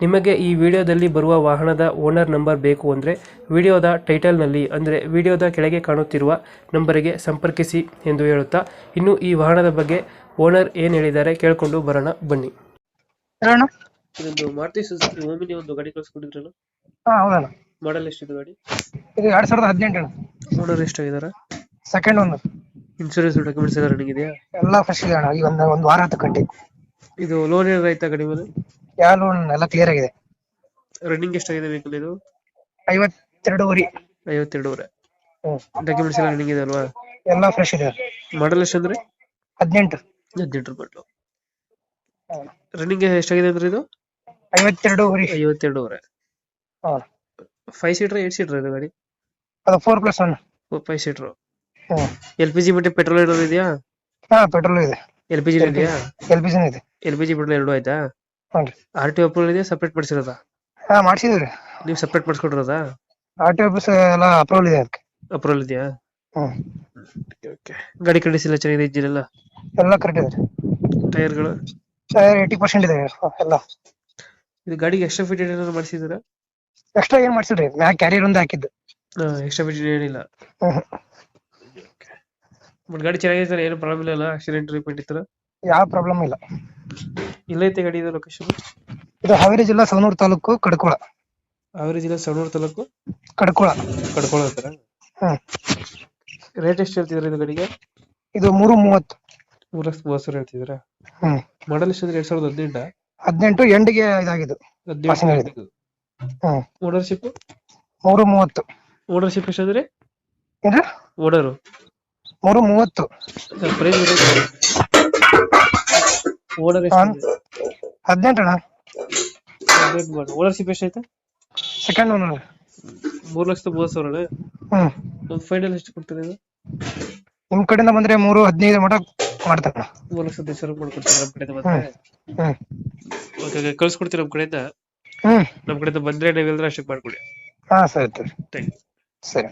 ನಿಮಗೆ ಈ ವಿಡಿಯೋದಲ್ಲಿ ಬರುವ ವಾಹನದ ಓನರ್ ನಂಬರ್ ಬೇಕು ಅಂದರೆ ವಿಡಿಯೋದ ಟೈಟಲ್ನಲ್ಲಿ ಅಂದರೆ ವಿಡಿಯೋದ ಕೆಳಗೆ ಕಾಣುತ್ತಿರುವ ನಂಬರಿಗೆ ಸಂಪರ್ಕಿಸಿ ಎಂದು ಹೇಳುತ್ತಾ ಇನ್ನು ಈ ವಾಹನದ ಬಗ್ಗೆ ಓನರ್ ಏನು ಹೇಳಿದ್ದಾರೆ ಕೇಳಿಕೊಂಡು ಬರೋಣ ಬನ್ನಿ. ಹೇಳೋಣ ಇದೊಂದು ಮಾರುತಿ ಸುಜುಕಿ ಓಮಿನಿ ಒಂದು ಗಾಡಿ ಕಳಿಸ್ಕೊಟ್ಟಿದ್ರಲ್ಲ? ಹಾ ಹೌದಣ್ಣ. ಮಾಡಲ್ ಎಷ್ಟಿದೆ ಗಾಡಿ? ಇದು ಎರಡ್ ಸಾವಿರದ ಹದಿನೆಂಟು ಅಣ್ಣ owner second owner insurance documents ಎಲ್ಲ ರನ್ನಿಂಗ್ ಇದೆಯಾ? ಎಲ್ಲ ಫ್ರೆಶ್ ಇದೆ ಅಣ್ಣ ಈ ಒಂದು ಒಂದು ವಾರ ಹತ್ತು ಗಂಟೆ. ಇದು ಲೋನ್ ಏನಾರ ಆಯ್ತಾ ಗಾಡಿ ಮೇಲೆ? ಯಾವ ಲೋನ್ ಎಲ್ಲ ಕ್ಲಿಯರ್ ಆಗಿದೆ. ರನ್ನಿಂಗ್ ಎಷ್ಟಾಗಿದೆ ವೆಹಿಕಲ್ ಇದು? ಐವತ್ತೆರಡೂವರೆ ಐವತ್ತೆರಡೂವರೆ ಹ್ಮ್. ಡಾಕ್ಯುಮೆಂಟ್ಸ್ ಎಲ್ಲ ರನ್ನಿಂಗ್ ಇದೆ ಅಲ್ವಾ? ಎಲ್ಲ ಫ್ರೆಶ್ ಇದೆ. ಮಾಡಲ್ ಎಷ್ಟಂದ್ರೆ ಹದಿನೆಂಟು. ಹದಿನೆಂಟು ರೂಪಾಯಿ ರನ್ನಿಂಗ್ ಎಷ್ಟಾಗಿದೆ ಅಂದ್ರೆ ಇದು? ಐವತ್ತೆರಡೂವರೆ ಐವತ್ತೆರಡೂವರೆ ಹಾ ಫೈವ್ ಸೀಟರ್ ಏಟ್ ಸೀಟರ್ ಇದು ಗಾಡಿ? ಅದು four plus one five seater L P G ಮತ್ತೆ ಪೆಟ್ರೋಲ್ ಏನಾದ್ರು ಇದೆಯಾ? ಹಾ ಪೆಟ್ರೋಲ್ ಇದೆ. ಎಲ್ ಪಿ ಜಿ ಇದೆಯಾ? ಎಲ್ ಪಿ ಜಿ ಇದೆ. ಎಲ್ ಪಿ ಜಿ ಪೆಟ್ರೋಲ್ ಎರಡು ಆಯ್ತಾ? ಹ್ಞೂ ಆರ್ ಟಿ ಅಪ್ರೂವಲ್ ಇದೆಯಾ ಸಪ್ರೇಟ್ ಮಾಡಿಸಿರೋದಾ? ಹಾ ಮಾಡ್ಸಿದ್ರಿ ನೀವು ಸಪ್ರೇಟ್ ಮಾಡಿಸ್ಕೊಟ್ಟಿರೋದಾ? ಆರ್ ಟಿ ಆಫೀಸ್ ಎಲ್ಲ ಅಪ್ರೂವಲ್ ಇದೆ ಅದಕ್ಕೆ. ಅಪ್ರೂವಲ್ ಇದೆಯಾ? ಹ್ಮ್. ಓಕೆ ಗಾಡಿ ಕಂಡೀಷನ್ ಎಲ್ಲ ಚೆನ್ನಾಗಿದೆ ಇಂಜಿನ್ ಎಲ್ಲ? ಎಲ್ಲ ಕರೆಕ್ಟ್ ಇದೆ ಟೈರ್ಗಳು? ಏಯ್ಟಿ ಪರ್ಸೆಂಟ್ ಇದೆ ಎಲ್ಲ ಇದು ಗಾಡಿಗೆ ಎಕ್ಸ್ಟ್ರಾ ಫಿಟ್ ಏನಾದ್ರು ಮಾಡಿಸಿದ್ದೀರಾ? ಎಕ್ಸ್ಟ್ರಾ ಏನ್ ಮಾಡ್ಸಿದ್ರಿ ಮ್ಯಾಕ್ ಕ್ಯಾರಿಯರ್ ಒಂದು ಹಾಕಿದ್ದು. ಎಕ್ಸ್ಟ್ರಾ ಫಿಟ್ ಏನಿಲ್ಲ. ಬಟ್ ಗಾಡಿ ಚೆನ್ನಾಗಿದೆ ಸರ್ ಏನು ಪ್ರಾಬ್ಲಮ್ ಇಲ್ಲ ಆಕ್ಸಿಡೆಂಟ್ ರಿಪೋರ್ಟ್ ಇತ್ತು ಯಾವ ಪ್ರಾಬ್ಲಮ್ ಇಲ್ಲ. ಎಲ್ಲೈತೆ ಗಾಡಿ ಇದು ಲೊಕೇಶನ್ ಇದು ಹಾವೇರಿ ಜಿಲ್ಲಾ ಸವನೂರು ತಾಲೂಕು ಕಡ್ಕೊಳ. ಹಾವೇರಿ ಜಿಲ್ಲಾ ಸವಣೂರು ತಾಲೂಕು? ಕಡ್ಕೊಳ. ಕಡ್ಕೊಳ ಹತ್ರ? ಹ್ಮ್ ರೇಟ್ ಎಷ್ಟು ಹೇಳ್ತಿದ್ರಾ ಇದು ಗಾಡಿಗೆ? ಇದು ಮೂರು ಮೂವತ್ತು. ಮೂರು ಲಕ್ಷ ಮೂವತ್ತು ಸಾವಿರ ಹೇಳ್ತಿದ್ದೀರಾ? ಹ್ಮ್ ಮಾಡಲ್ ಎಷ್ಟು ಅಂದ್ರೆ ಎರಡ್ ಸಾವಿರದ ಹದಿನೆಂಟ? ಹದಿನೆಂಟು ಎಂಡಿಗೆ ಇದಾಗಿದ್ದು. Passing ಆಗಿದೆ. ಹದಿನೆಂಟು ಹ್ಮ್ ಓನರ್ಶಿಪ್ ಮೂರು ಮೂವತ್ತು. ಓನರ್ಶಿಪ್ ಎಷ್ಟಾದ್ರೆ ಏನ್ರಿ? ಓನರು ಮೂರು ಮೂವತ್ತು. ಪ್ರೈಸ್ ಓನರ್ ಅಣ್ಣ. ಹದಿನೆಂಟು ಅಣ್ಣ ಓನರ್ಶಿಪ್ ಎಷ್ಟೈತೆ ಸೆಕೆಂಡ್ ಓನರ್ ಮೂರ್ ಲಕ್ಷದ ಮೂವತ್ತು ಸಾವಿರ ಒಂದು ಫೈನಲ್ ಎಷ್ಟು ಕೊಡ್ತೀರಿ ಇದು? ನಿಮ್ ಕಡೆಯಿಂದ ಬಂದ್ರೆ ಮೂರು ಹದಿನೈದು ಮಟ ಮಾಡ್ತಾರ ಮೂರ್ ಲಕ್ಷದ ಹದಿನೈದು ಸಾವಿರ ಮಾಡ್ಕೊಡ್ತೀರಾ ನಮ್ಮ ಕಡೆಯಿಂದ ಬಂದ್ರೆ? ಹ್ಮ್. ಓಕೆ ಕಳ್ಸ್ಕೊಡ್ತೀವಿ ನಮ್ಮ ಕಡೆಯಿಂದ? ಹ್ಮ್. ನಮ್ಮ ಕಡೆಯಿಂದ ಬಂದ್ರೆ ಅಷ್ಟಕ್ಕೆ ಮಾಡ್ಕೊಡಿ. ಹಾ ಸರಿ ಸರಿ ಸರಿ.